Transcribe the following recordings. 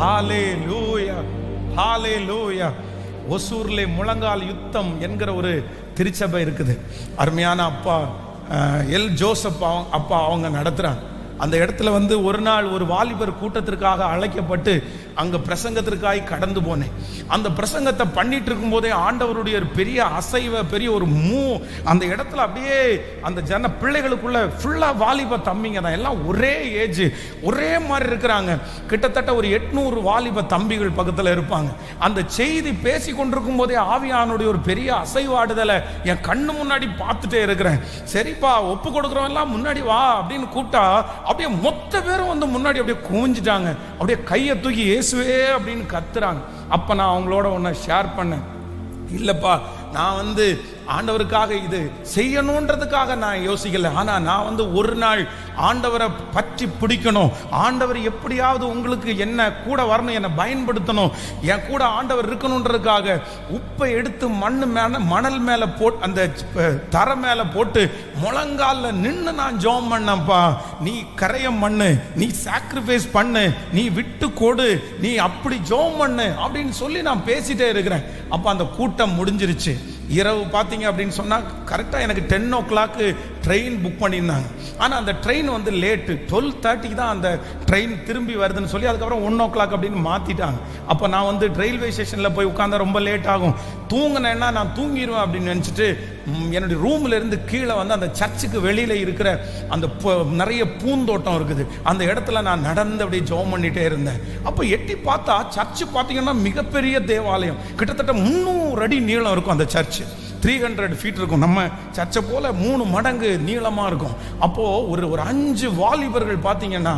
ஹாலே லூயா ஹாலே லூயா ஒசூர்லே முழங்கால் யுத்தம் என்கிற ஒரு திருச்சபை இருக்குது. அருமையான அப்பா எல் ஜோசப் அவங்க அப்பா அவங்க நடத்துகிறாங்க அந்த இடத்துல வந்து ஒரு நாள் ஒரு வாலிபர் கூட்டத்திற்காக அழைக்கப்பட்டு அங்கே பிரசங்கத்திற்காய் கடந்து போனேன். அந்த பிரசங்கத்தை பண்ணிட்டு இருக்கும்போதே ஆண்டவருடைய ஒரு பெரிய அசைவ பெரிய ஒரு மூ அந்த இடத்துல அப்படியே அந்த ஜன பிள்ளைகளுக்குள்ள ஃபுல்லாக வாலிப தம்பிங்க தான். எல்லாம் ஒரே ஏஜ் ஒரே மாதிரி இருக்கிறாங்க. கிட்டத்தட்ட ஒரு எட்நூறு வாலிப தம்பிகள் பக்கத்தில் இருப்பாங்க. அந்த செய்தி பேசி கொண்டிருக்கும் போதே ஆவியானுடைய ஒரு பெரிய அசைவாடுதலை என் கண்ணு முன்னாடி பார்த்துட்டே இருக்கிறேன். சரிப்பா ஒப்பு கொடுக்குறவன் எல்லாம் முன்னாடி வா அப்படின்னு கூப்பிட்டா அப்படியே மொத்த பேரும் வந்து முன்னாடி அப்படியே குவிஞ்சிட்டாங்க. அப்படியே கையை தூக்கி இயேசுவே அப்படின்னு கத்துறாங்க. அப்போ நான் அவங்களோட ஒன்று ஷேர் பண்ணேன். இல்லைப்பா நான் வந்து ஆண்டவருக்காக இது செய்யணுன்றதுக்காக நான் யோசிக்கல. ஆனா நான் வந்து ஒரு நாள் ஆண்டவரை பற்றி பிடிக்கணும். ஆண்டவர் எப்படியாவது உங்களுக்கு என்ன கூட வரணும் என்னை பயன்படுத்தணும். என் கூட ஆண்டவர் இருக்கணுன்றதுக்காக உப்பை எடுத்து மண்ணு மேல மணல் மேல போட் அந்த தர தரை மேல போட்டு முழங்காலில் நின்று நான் ஜோம் பண்ணப்பா நீ கரையம் மண்ணு நீ சாக்ரிஃபைஸ் பண்ணு நீ விட்டு கொடு நீ அப்படி ஜோம் பண்ணு அப்படின்னு சொல்லி நான் பேசிட்டே இருக்கிறேன். அப்ப அந்த கூட்டம் முடிஞ்சிருச்சு. இரவு பார்த்தீங்க அப்படின்னு சொன்னால் கரெக்டாக எனக்கு டென் ஓ கிளாக்கு ட்ரெயின் புக் பண்ணியிருந்தாங்க. ஆனால் அந்த ட்ரெயின் வந்து லேட்டு டுவெல் தேர்ட்டிக்கு தான் அந்த ட்ரெயின் திரும்பி வருதுன்னு சொல்லி அதுக்கப்புறம் ஒன் ஓ கிளாக் அப்படின்னு மாற்றிட்டாங்க அப்போ நான் வந்து ரயில்வே ஸ்டேஷனில் போய் உட்காந்தா ரொம்ப லேட் ஆகும். தூங்கினேன்னா நான் தூங்கிடுவேன் அப்படின்னு நினச்சிட்டு என்னுடைய ரூம்ல இருந்து கீழே வந்து அந்த சர்ச்சுக்கு வெளியில் இருக்கிற அந்த நிறைய பூந்தோட்டம் இருக்குது. அந்த இடத்துல நான் நடந்து அப்படியே ஜெபம் பண்ணிட்டே இருந்தேன். அப்போ எட்டி பார்த்தா சர்ச்சு பார்த்தீங்கன்னா மிகப்பெரிய தேவாலயம். கிட்டத்தட்ட முந்நூறு அடி நீளம் இருக்கும் அந்த சர்ச்சு த்ரீ ஹண்ட்ரட் ஃபீட் இருக்கும். நம்ம சர்ச்சை போல் மூணு மடங்கு நீளமாக இருக்கும். அப்போது ஒரு ஒரு அஞ்சு வாலிபர்கள் பார்த்தீங்கன்னா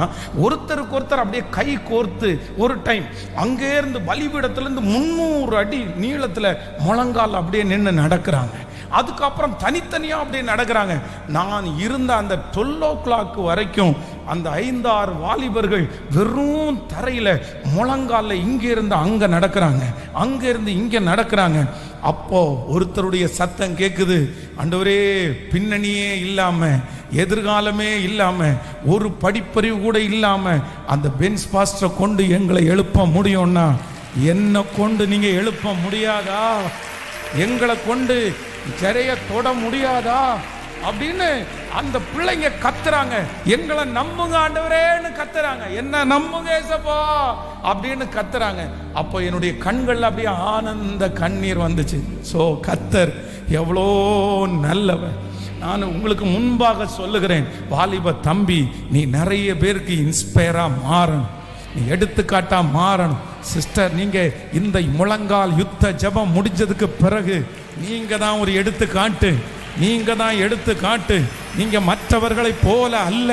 ஒருத்தருக்கு ஒருத்தர் அப்படியே கை கோர்த்து ஒரு டைம் அங்கேருந்து பலிபீடத்துலேருந்து முந்நூறு அடி நீளத்தில் முழங்கால் அப்படியே நின்று நடக்கிறாங்க. அதுக்கப்புறம் தனித்தனியாக அப்படியே நடக்கிறாங்க. நான் இருந்த அந்த டுவெல் ஓ கிளாக் வரைக்கும் அந்த ஐந்தாறு வாலிபர்கள் வெறும் தரையில் முழங்காலில் இங்கே இருந்து அங்கே நடக்கிறாங்க. அங்கே இருந்து இங்கே நடக்கிறாங்க. அப்போ ஒருத்தருடைய சத்தம் கேட்குது அண்டவரே பின்னணியே இல்லாமல் எதிர்காலமே இல்லாமல் ஒரு படிப்பறிவு கூட இல்லாமல் அந்த பென்ஸ் பாஸ்டரை கொண்டு எங்களை எழுப்ப முடியும்னா என்னை கொண்டு நீங்கள் எழுப்ப முடியாதா? எங்களை கொண்டு சிறைய தொட முடியாதா? அப்படின்னு அந்த பிள்ளைங்க கத்துறாங்க. எங்களை நம்புங்க ஆண்டவரேன்னு கத்துறாங்க. என்ன நம்புங்க ஏசப்பா? அப்படின்னு கத்துறாங்க. அப்போ என்னுடைய கண்கள் அப்படியே ஆனந்த கண்ணீர் வந்துச்சு. சோ கத்தர் எவ்வளோ நல்லவன் நான் உங்களுக்கு முன்பாக சொல்லுகிறேன். வாலிப தம்பி நீ நிறைய பேருக்கு இன்ஸ்பயரா மாறணும். நீ எடுத்துக்காட்டா மாறணும். சிஸ்டர் நீங்க இந்த முழங்கால் யுத்த ஜெபம் முடிஞ்சதுக்கு பிறகு நீங்க தான் ஒரு எடுத்துக்காட்டு. நீங்க தான் எடுத்து காட்டு. நீங்க மற்றவர்களைப் போல அல்ல.